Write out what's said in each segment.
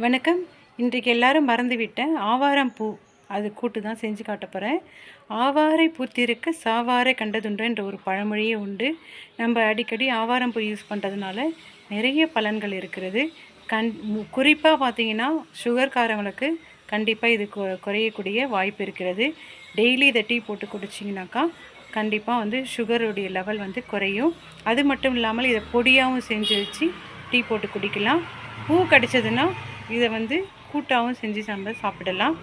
வணக்கம். இன்றைக்கு எல்லாரும் மறந்துவிட்டேன் ஆவாரம் பூ. அது கூட்டு தான் செஞ்சு காட்ட போகிறேன் ஆவாரை பூத்திருக்க சாவாரை கண்டதுண்டுன்ற ஒரு பழமொழியே உண்டு. நம்ம அடிக்கடி ஆவாரம் பூ யூஸ் பண்ணுறதுனால நிறைய பலன்கள் இருக்கிறது. கண் குறிப்பாக பார்த்தீங்கன்னா சுகர்காரங்களுக்கு கண்டிப்பாக இது கு- குறையக்கூடிய வாய்ப்பு இருக்கிறது. டெய்லி இதை டீ போட்டு குடிச்சிங்கனாக்கா கண்டிப்பாக வந்து சுகருடைய லெவல் வந்து குறையும். அது மட்டும் இல்லாமல் இதை பொடியாகவும் செஞ்சு வச்சு டீ போட்டு குடிக்கலாம். பூ கடிச்சதுன்னா இதை வந்து கூட்டாகவும் செஞ்சு நம்ம சாப்பிடலாம்.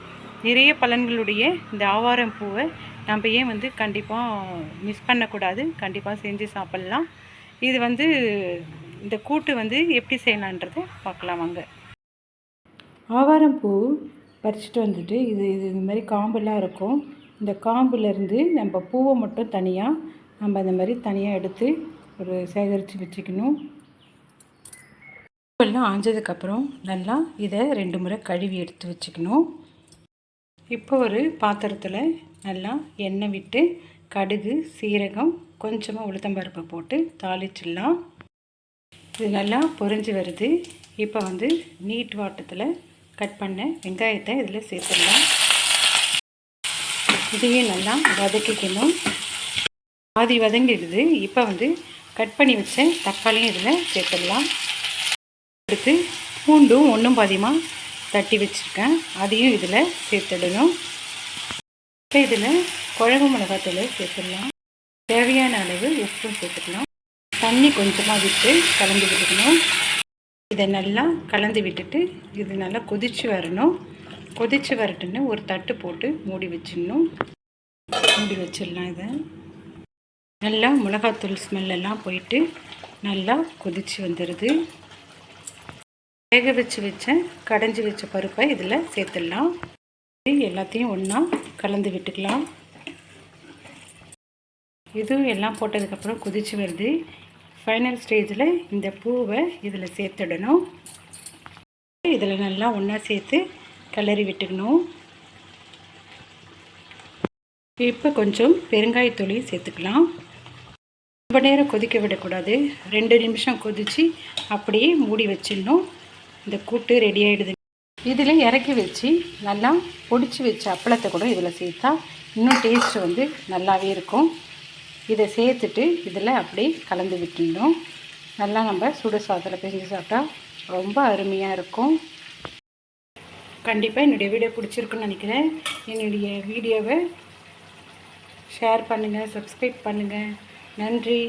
நிறைய பலன்களுடைய இந்த ஆவாரம் பூவை நம்ம ஏன் வந்து கண்டிப்பாக மிஸ் பண்ணக்கூடாது? கண்டிப்பாக செஞ்சு சாப்பிட்லாம். இது வந்து இந்த கூட்டு வந்து எப்படி செய்யலான்றதை பார்க்கலாம் வாங்க. ஆவாரம் பூ பறிச்சுட்டு வந்துட்டு இது இது இந்த மாதிரி காம்பெல்லாம் இருக்கும். இந்த காம்புலேருந்து நம்ம பூவை மட்டும் தனியாக நம்ம அந்த மாதிரி தனியாக எடுத்து ஒரு சேகரித்து வச்சுக்கணும். உப்பெல்லாம் ஆஞ்சதுக்கப்புறம் நல்லா இதை ரெண்டு முறை கழுவி எடுத்து வச்சுக்கணும். இப்போ ஒரு பாத்திரத்தில் நல்லா எண்ணெய் விட்டு கடுகு சீரகம் கொஞ்சமாக உளுத்தம்பருப்பை போட்டு தாளிச்சிடலாம். இது நல்லா பொரிஞ்சு வருது. இப்போ வந்து நீட் வாட்டத்தில் கட் பண்ண வெங்காயத்தை இதில் சேர்த்துடலாம். இதையும் நல்லா வதக்கிக்கணும். பாதி வதங்கிடுது. இப்போ வந்து கட் பண்ணி வச்ச தக்காளியும் இதில் சேர்த்துடலாம். அடுத்து பூண்டும் ஒன்றும் பாதியமாக தட்டி வச்சுருக்கேன். அதையும் இதில் சேர்த்துடணும். இப்போ இதில் குழம்பு மிளகாத்தூள் சேர்த்துடலாம். தேவையான அளவு உப்பும் சேர்த்துக்கலாம். தண்ணி கொஞ்சமாக விட்டு கலந்து விட்டுக்கணும் இதை நல்லா கலந்து விட்டுட்டு இது நல்லா கொதித்து வரணும். கொதித்து வரட்டுன்னு ஒரு தட்டு போட்டு மூடி வச்சிடணும். மூடி வச்சிடலாம் இதை. நல்லா மிளகாத்தூள் ஸ்மெல்லெல்லாம் போயிட்டு நல்லா கொதித்து வந்துடுது. வேக வச்சு வச்ச கடைஞ்சி வச்ச பருப்பை இதில் சேர்த்துடலாம். எல்லாத்தையும் ஒன்றா கலந்து விட்டுக்கலாம். இதுவும் எல்லாம் போட்டதுக்கப்புறம் கொதிச்சு வருது. ஃபைனல் ஸ்டேஜில் இந்த பூவை இதில் சேர்த்துடணும். இதில் நல்லா ஒன்றா சேர்த்து கிளறி விட்டுக்கணும். இப்போ கொஞ்சம் பெருங்காயத்தூளையும் சேர்த்துக்கலாம். ரொம்ப நேரம் கொதிக்க விடக்கூடாது. ரெண்டு நிமிஷம் கொதித்து அப்படியே மூடி வச்சிடணும். இந்த கூட்டு ரெடி ஆகிடுது இதில் இறக்கி வச்சு நல்லா பொடிச்சு வச்ச அப்பளத்தை கூட இதில் சேர்த்தா இன்னும் டேஸ்ட் வந்து நல்லாவே இருக்கும். இதை சேர்த்துட்டு இதில் அப்படியே கலந்து விட்டுடணும். நல்லா நம்ம சுடு சாதத்தில் பிசைஞ்சு சாப்பிட்டா ரொம்ப அருமையாக இருக்கும். கண்டிப்பாக என்னுடைய வீடியோ பிடிச்சிருக்குன்னு நினைக்கிறேன். என்னுடைய வீடியோவை ஷேர் பண்ணுங்கள் சப்ஸ்கிரைப் பண்ணுங்கள் நன்றி.